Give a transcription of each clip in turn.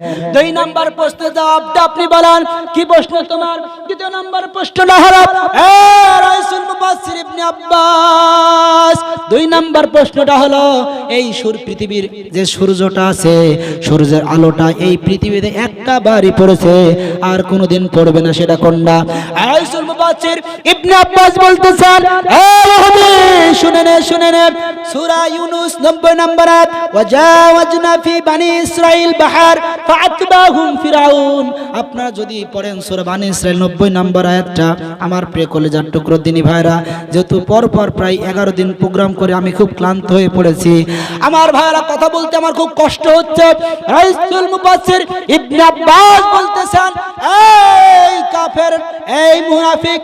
দুই নাম্বার প্রশ্ন জবাবটা আপনি বলেন, কি প্রশ্ন তোমার? দ্বিতীয় নাম্বার প্রশ্নটা হলো আব্বাস। দুই নাম্বার প্রশ্নটা হলো, এই সূর্য পৃথিবীর যে সূর্যটা আছে, সূর্যের আলোটা এই পৃথিবীতে একটা বারই পড়েছে, আর কোনোদিন পড়বে না সেটা কোনটা? রাইসুল মুফাসসির ইবনে আব্বাস বলতেছেন শুনে নে শুনে নে, সূরা ইউনূস 90 নম্বর আয়াত, ওয়াজাওয়াজনা ফি বানি বাহার ফিরাউন। আপনারা যদি পড়েন সূরা বানি ইসরাইল 90 নম্বর আয়াতটা, আমার প্রিয় কলেজার টুকরো দিনী ভাইরা, যেহেতু পর পর প্রায় 11 দিন প্রোগ্রাম করে আমি খুব ক্লান্ত হয়ে পড়েছি। আমার ভাইরা কথা বলতে আমার খুব কষ্ট হচ্ছে। রাইসুল মুফাসসির ইবনে আব্বাস বলতেছেন, এই কাফের, এই মুনাফিক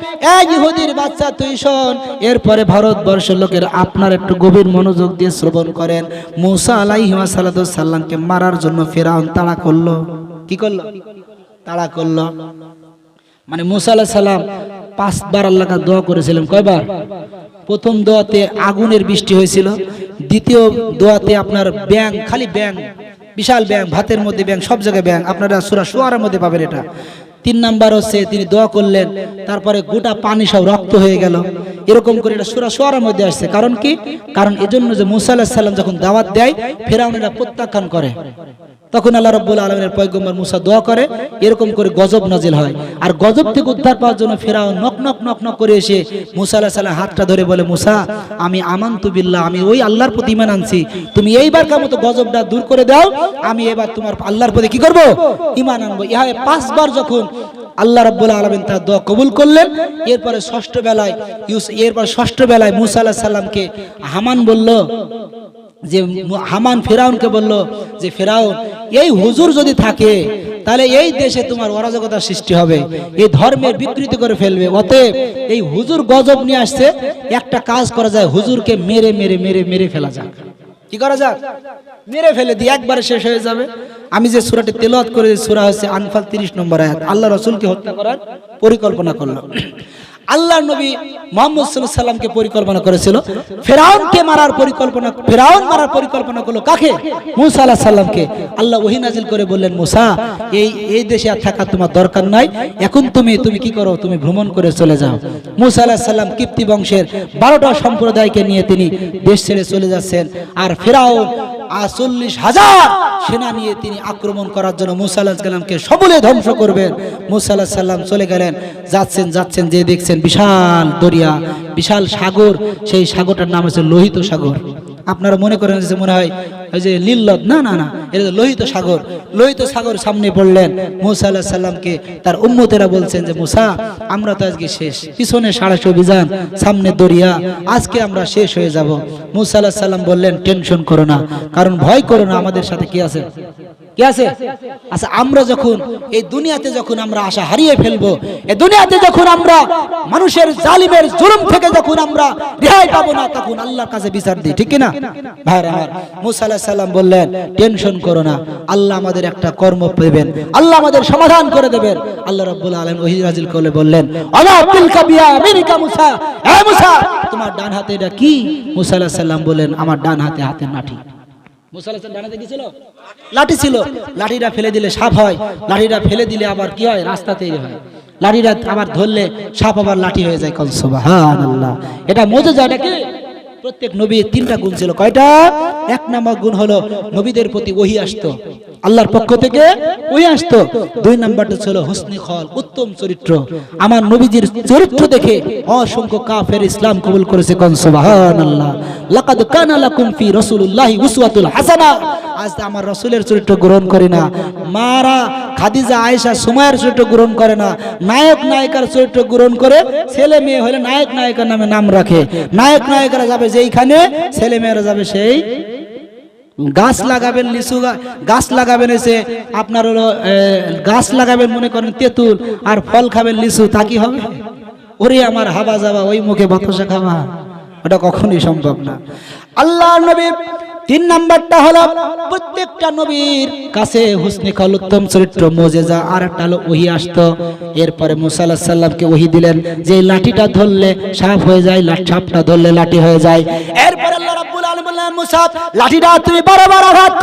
তাড়া করল। মানে দোয়া করেছিলেন। কয়বার? প্রথম দোয়াতে আগুনের বৃষ্টি হয়েছিল। দ্বিতীয় দোয়াতে আপনার ব্যাং খালি ব্যাং বিশাল ব্যাং ভাতের মধ্যে ব্যাং সব জায়গায় ব্যাং আপনারা সুরা সোয়ারের মধ্যে পাবেন এটা। তিন নাম্বার হচ্ছে তিনি দোয়া করলেন, তারপরে গোটা পানি সব রক্ত হয়ে গেল। এরকম করে এটা সুরা সোয়ারের মধ্যে আসছে। কারণ কি? কারণ এজন্য যে মুসা আলাহ সাল্লাম যখন দাওয়াত দেয় ফেরাউন এটা প্রত্যাখ্যান করে। তখন আল্লাহ রব্বুল আলমের পয়গম্বর মুসা দোয়া করে, এরকম করে গজব নাজিল হয়। আর গজব থেকে উদ্ধার পাওয়ার জন্য ফেরাও নক নক নক নক করে এসে মুসা আল্লাহ সাল্লাম হাতটা ধরে বলে, মুসা, আমি আমান্তু বিল্লাহ, আমি ওই আল্লাহর প্রতি ইমান আনছি। তুমি এইবার কার মতো গজবটা দূর করে দাও, আমি এবার তোমার আল্লাহর প্রতি কি করব? ইমান আনব। ইহাবে পাঁচবার যখন আল্লাহ রাব্বুল আলামিন তার দোয়া কবুল করলেন। এরপরে ষষ্ঠ বেলায় ইউস এরপর ষষ্ঠ বেলায় মুসা আলাহ সাল্লামকে হামান বলল, যে হামান ফেরাউনকে বলল যে, ফেরাউন, এই হুজুর যদি থাকে, তাহলে এই দেশে তোমার অরাজকতার সৃষ্টি হবে। এই ধর্মের বিকৃতি করে ফেলবে। অতএব এই হুজুর গজব নিয়ে আসছে। একটা কাজ করা যায়, হুজুরকে মেরে মেরে মেরে মেরে ফেলা যাক। কি করা যাক? মেরে ফেলে দিয়ে একবারে শেষ হয়ে যাবে। আমি যে সূরাটি তেলাওয়াত করে সূরা হচ্ছে আনফাল 30 নম্বর আয়াত, আল্লাহ রাসূলকে হত্যা করার পরিকল্পনা করল আল্লাহ নবী মোহাম্মদ সাল্লামকে পরিকল্পনা করেছিল। ফেরাউনকে মারার পরিকল্পনা, ফেরাউন মারার পরিকল্পনা করল কাকে? মুসা আলাইহিস সালামকে। আল্লাহ ওহী নাজিল করে বললেন, মুসা, এই এই দেশে আর থাকা তোমার দরকার নাই। এখন তুমি তুমি কি করো? তুমি ভ্রমণ করে চলে যাও। মুসা আলাইহিস সালাম কিপ্তি বংশের বারোটা সম্প্রদায়কে নিয়ে তিনি দেশ ছেড়ে চলে যাচ্ছেন। আর ফেরাউন আর চল্লিশ হাজার সেনা নিয়ে তিনি আক্রমণ করার জন্য মুসা আলাহ সাল্লামকে সবলে ধ্বংস করবেন। মুসা আলাহ সাল্লাম চলে গেলেন, যাচ্ছেন যাচ্ছেন, যে দেখছেন বিশাল দরিয়া, বিশাল সাগর, সেই সাগরটার নাম হচ্ছে লোহিত সাগর। আপনারা মনে করেন যে মনে হয় ওই যে লিল্লত না না না, এটা লোহিত সাগর। লোহিত সাগর সামনে পড়লেন, মুসা আলাহ সাল্লামকে তার উম্মতেরা বলছেন যে, মুসা, আমরা তো আজকে শেষ। পিছনে সাড়াশো অভিযান, সামনে দরিয়া, আজকে আমরা শেষ হয়ে যাব। মুসা আলাহ সাল্লাম বললেন, টেনশন করো না, কারণ ভয় করো না, আমাদের সাথে কি আছে? কি আছে? আচ্ছা আমরা যখন এই দুনিয়াতে যখন আমরা আশা হারিয়ে ফেলব, এই দুনিয়াতে যখন আমরা মানুষের জালিমের জুলুম থেকে যখন আমরা রেহাই পাবো না, তখন আল্লাহর কাছে বিচার দিই, ঠিক না ভাই আমার, মুসা আলাইহিস সালাম বললেন, টেনশন করো না, আল্লাহ আমাদের একটা কর্ম দেবেন, আল্লাহ আমাদের সমাধান করে দেবেন। আল্লাহ রাব্বুল আলামিন ওহী নাজিল করে বললেন, আলা তিলকা বিয়া আমেরিকা মুসা? এ মুসা, তোমার ডান হাতে এটা কি? মুসা আলাইহিস সালাম বলেন আমার ডান হাতে হাতে লাঠি লাঠি ছিল। লাঠিটা ফেলে দিলে সাপ হয়। লাঠিটা ফেলে দিলে আবার কি হয়? রাস্তা হয়। লাঠিটা আবার ধরলে সাপ আবার লাঠি হয়ে যায়। কনসবা হ্যাঁ এটা মজা যায় নাকি? প্রত্যেক নবীর তিনটা গুণ ছিল। কয়টা? এক নম্বর গুণ হলো নবীদের প্রতি ওহি আসতো। আল্লাহর পক্ষ থেকে ওই আসতো। দুই নাম্বারটা ছিল হোসনি খল, উত্তম চরিত্র। আমার নবীজির চরিত্র দেখে অসংখ্য কাফের ইসলাম কবুল করেছে কনসুবাহ আল্লাহ লাকাদ কানা লাকুম ফি রাসূলুল্লাহি উসওয়াতুল হাসানা। আজ আমার রসুলের চরিত্র গ্রহণ করে না। মারা খাদিজা, আয়েশা সুমায়ের চরিত্র গ্রহণ করে না। নায়ক, নায়িকার চরিত্র গ্রহণ করে ছেলে মেয়ে হলে নায়ক, নায়িকার নামে নাম রাখে। নায়ক, নায়িকারা যাবে যেইখানে, ছেলে মেয়েরা যাবে সেই গাছ লাগাবেন, লিচু গাছ লাগাবেন এসে আপনার হলো গাছ লাগাবেন মনে করেন তেঁতুল, আর ফল খাবেন লিচু, তা কি হবে? ওরে আমার হাবা যাবা, ওই মুখে বাতাসা খাবা। ওটা কখনই সম্ভব না। আল্লাহ নবী তিন নাম্বারটা হলো প্রত্যেকটা নবীর কাছে হুসনি খল উত্তম চরিত্র মোজেজা আর একটা হলো ওহি আসতো। এরপরে মুসা আলাহিস সাল্লামকে ওহি দিলেন, যে লাঠিটা ধরলে সাপ হয়ে যায় সাপটা ধরলে লাঠি হয়ে যায়। এরপরে মুসা, লাঠিটা তুমি বারবার আঘাত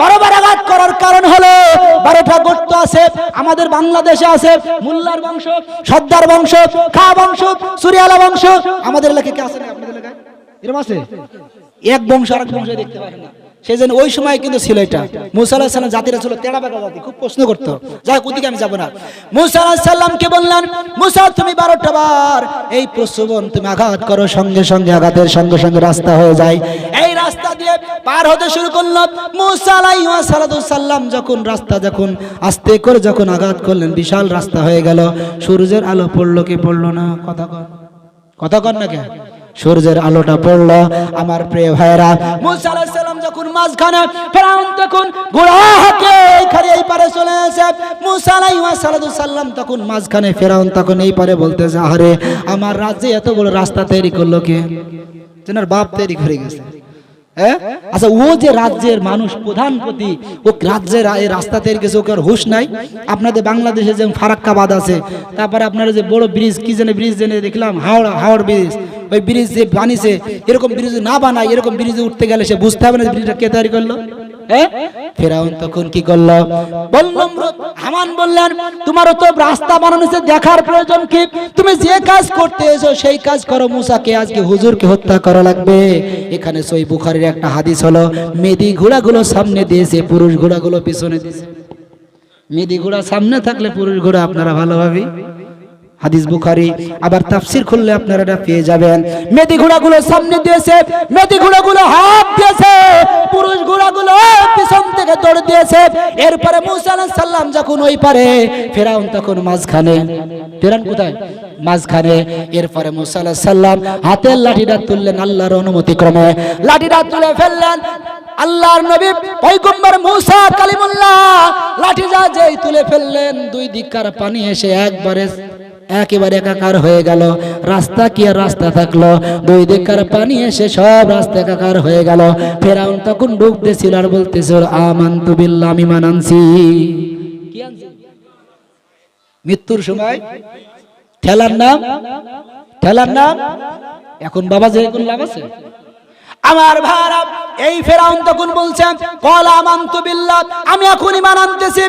বারবার আঘাত করার কারণ আছে, আমাদের বাংলাদেশে আছে এলাকায় আছে না? এক বংশ আর এক বংশ দেখতে পারে না। সেই জন্য ওই সময় কিন্তু ছিল এটা। মুসা জাতিরা ছিল তেড়া বেকা জাতি, খুব প্রশ্ন করতো। যাই ওদিকে আমি যাব না। মুসা বললেন? মুসা, তুমি বারোটা বার এই তুমি আঘাত করো, সঙ্গে সঙ্গে আঘাতের সঙ্গে সঙ্গে রাস্তা হয়ে যায়। এই রাস্তা দিয়ে পার হতে শুরু করল। সাল্লাম যখন রাস্তা, যখন আস্তে করে যখন আঘাত করলেন, বিশাল রাস্তা হয়ে গেল। সূর্যের আলো পড়ল কি পড়ল না? কথা কর কথা কর না কেন? সূর্যের আলোটা পড়ল, আমার প্রিয় ভাইরা মুসা আলাইহিস সালাম যখন মাঝখানে ফেরাউন তখন ঘোড়া হাঁকে এখানে এই পারে চলে আসে, মুসা আলাইহিস তখন মাঝখানে ফেরাউন তখন এই পারে বলতেছে আরে আমার রাজ্যে এত বড় রাস্তা তৈরি করল কে? যেনার বাপ তৈরি করে গেছে। আচ্ছা ও যে রাজ্যের মানুষ প্রধানপতি ও রাজ্যের এই রাস্তা তৈরি গেছে ওকে আর হুশ নাই। আপনাদের বাংলাদেশে যেমন ফারাক্কাবাদ আছে, তারপরে আপনারা যে বড় ব্রিজ, কি জানে ব্রিজ জেনে দেখলাম, হাওড়া, হাওড় ব্রিজ। ওই ব্রিজ যে বানিয়েছে এরকম ব্রিজ না বানায়, এরকম ব্রিজে উঠতে গেলে সে বুঝতে হবে না ব্রিজটা কে তৈরি করল। কাজ করতে সেই কাজ করো। আজকে হুজুরকে হত্যা করা লাগবে। এখানে সই বুখারির একটা হাদিস হলো, মেদি ঘোড়াগুলো সামনে দিয়েছে, পুরুষ ঘোড়াগুলো পিছনে দিয়েছে। মেদি ঘোড়া সামনে থাকলে পুরুষ ঘোড়া আপনারা ভালোভাবে হাদিস বুখারি। আবার তাফসির খুললে আপনারা এটা পেয়ে যাবেন। মেদি ঘোড়াগুলো সামনে দিয়েছে মেদি ঘোড়াগুলো হাত দিয়েছে, পুরুষ ঘোড়াগুলো পিছন থেকে দৌড় দিয়েছে। এরপরে মুসা আলাইহিস সালাম যখন ওই পারে, ফেরাউন তখন মাঝখানে। ফেরান কোথায়? মাঝখানে। এরপরে মুসা আলাইহিস সালাম হাতের লাঠিটা তুললেন আল্লাহর অনুমতি ক্রমে। লাঠিটা তুলে ফেললেন আল্লাহর নবী পয়গম্বর মুসা কালিমুল্লাহ। লাঠিটা যেই তুলে ফেললেন, দুই দিককার পানি এসে একবারে একেবারে একাকার হয়ে গেল। রাস্তা কি আর রাস্তা থাকল? দুই দিককার পানি এসে সব রাস্তা একাকার হয়ে গেল। ফেরাউন তখন ডুবতেছিল আর বলতেছিল আমান্তু বিল্লাহ, আমি মানানছি। মৃত্যুর সময়? ঠেলার নাম? ঠেলার নাম? এখন বাবা যে কোন লাভ আছে। আমার ভাইরা এই ফেরাউন তখন বলছেন, কল আমান্তু বিল্লাহ, আমি এখন ইমান আনতেছি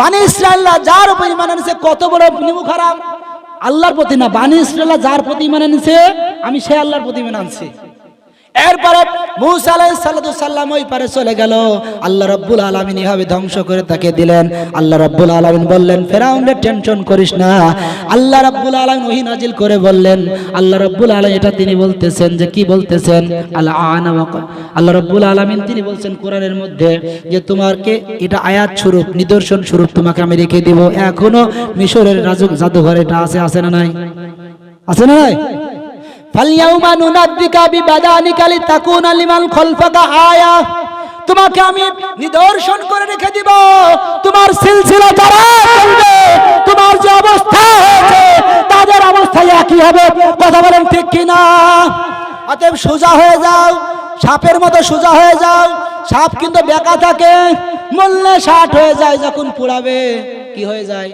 বানি ইসরায়েলরা যার উপর ইমান আনছে কত বড় নিমু খারাপ আল্লাহর প্রতি না, বানি ইসরায়েলরা যার প্রতি ইমান আনছে আমি সে আল্লাহর প্রতি ইমান আনছি। এরপরে মুসা সাল্লাম ওই পারে চলে গেল। আল্লাহ রাব্বুল আলামিন এভাবে ধ্বংস করে তাকে দিলেন। আল্লাহ রাব্বুল আলামিন বললেন, ফেরাউনের টেনশন করিস না। আল্লাহ রাব্বুল আলামিন ওহী নাজিল করে বললেন, আল্লাহ রাব্বুল আলামিন, এটা তিনি বলতেছেন যে, কি বলতেছেন? আল্লাহ আল্লাহ রাব্বুল আলামিন তিনি বলছেন কোরআনের মধ্যে যে তোমাকে এটা আয়াত স্বরূপ, নিদর্শন স্বরূপ তোমাকে আমি রেখে দিব। এখনও মিশরের রাজু- জাদুঘর এটা আছে আছে না নাই? আছে না নাই? ফালিয়াউমা নুনাদ্দিকা বিবাদানিকা লিতাকুনা লিমান খলফাকা আয়া তোমাকে আমি নিদর্শন করে রেখে দিব। তোমার সিলসিলা যারা চলবে তোমার যে অবস্থা হয়েছে, তাদের অবস্থা একই হবে। কথা বলেন ঠিক কিনা? অতএব সোজা হয়ে যাও, সাপের মতো সোজা হয়ে যাও। সাপ কিন্তু বেকা থাকে মরলে ষাট হয়ে যায় যখন পুড়াবে, কি হয়ে যায়?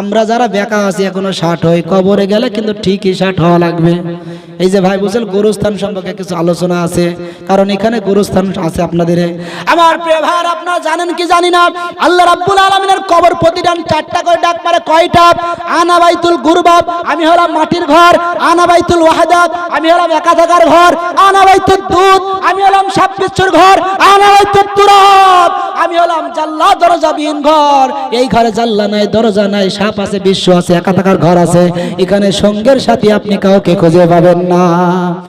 আমরা যারা বেকা আছি, এখনও ষাট হই, কবরে গেলে কিন্তু ঠিকই ষাট হওয়া লাগবে। এই যে ভাই বুঝলেন গোরস্থান সম্পর্কে কিছু আলোচনা আছে, কারণ এখানে গোরস্থান আছে আপনাদের। আমার প্রিয় ভাই, আপনারা জানেন কি জানি না? আল্লাহ রাব্বুল আলামিনের কবর প্রতিদান চারটা করে ডাক মারে, কয়টা? আনা বাইতুল গুরবাব, আমি হলাম মাটির ঘর। আনা বাইতুল ওয়াহাদাব, আমি হলাম একা থাকার ঘর। আনা বাইতুল দুধ, আমি হলাম সাপ বিচ্ছুর ঘর। আনা বাইতুল তুরাব, আমি হলাম জাল্লা দরজাবিহীন ঘর। এই ঘরে জাল্লা নাই, দরজা নাই সাপ আছে, বিশ্ব আছে একা থাকার ঘর আছে, এখানে সঙ্গের সাথে আপনি কাউকে খুঁজে পাবেন না।